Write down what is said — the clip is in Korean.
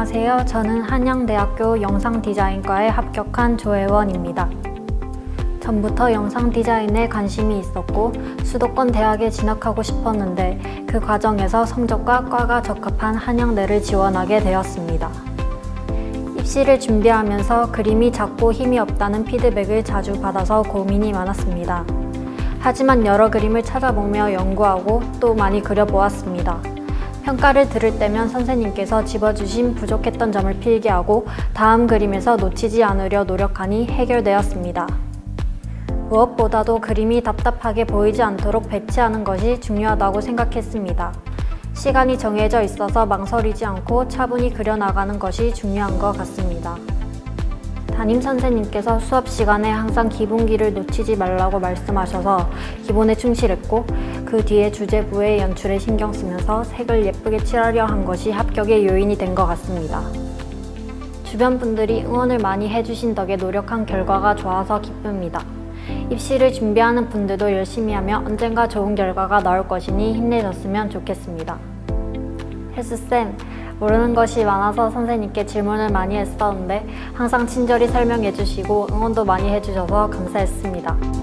안녕하세요. 저는 한양대학교 영상디자인과에 합격한 조혜원입니다. 전부터 영상 디자인에 관심이 있었고 수도권 대학에 진학하고 싶었는데 그 과정에서 성적과 과가 적합한 한양대를 지원하게 되었습니다. 입시를 준비하면서 그림이 작고 힘이 없다는 피드백을 자주 받아서 고민이 많았습니다. 하지만 여러 그림을 찾아보며 연구하고 또 많이 그려보았습니다. 평가를 들을 때면 선생님께서 집어주신 부족했던 점을 필기하고 다음 그림에서 놓치지 않으려 노력하니 해결되었습니다. 무엇보다도 그림이 답답하게 보이지 않도록 배치하는 것이 중요하다고 생각했습니다. 시간이 정해져 있어서 망설이지 않고 차분히 그려나가는 것이 중요한 것 같습니다. 담임 선생님께서 수업 시간에 항상 기본기를 놓치지 말라고 말씀하셔서 기본에 충실했고 그 뒤에 주제부의 연출에 신경 쓰면서 색을 예쁘게 칠하려 한 것이 합격의 요인이 된 것 같습니다. 주변 분들이 응원을 많이 해주신 덕에 노력한 결과가 좋아서 기쁩니다. 입시를 준비하는 분들도 열심히 하며 언젠가 좋은 결과가 나올 것이니 힘내셨으면 좋겠습니다. 헬스쌤, 모르는 것이 많아서 선생님께 질문을 많이 했었는데 항상 친절히 설명해 주시고 응원도 많이 해주셔서 감사했습니다.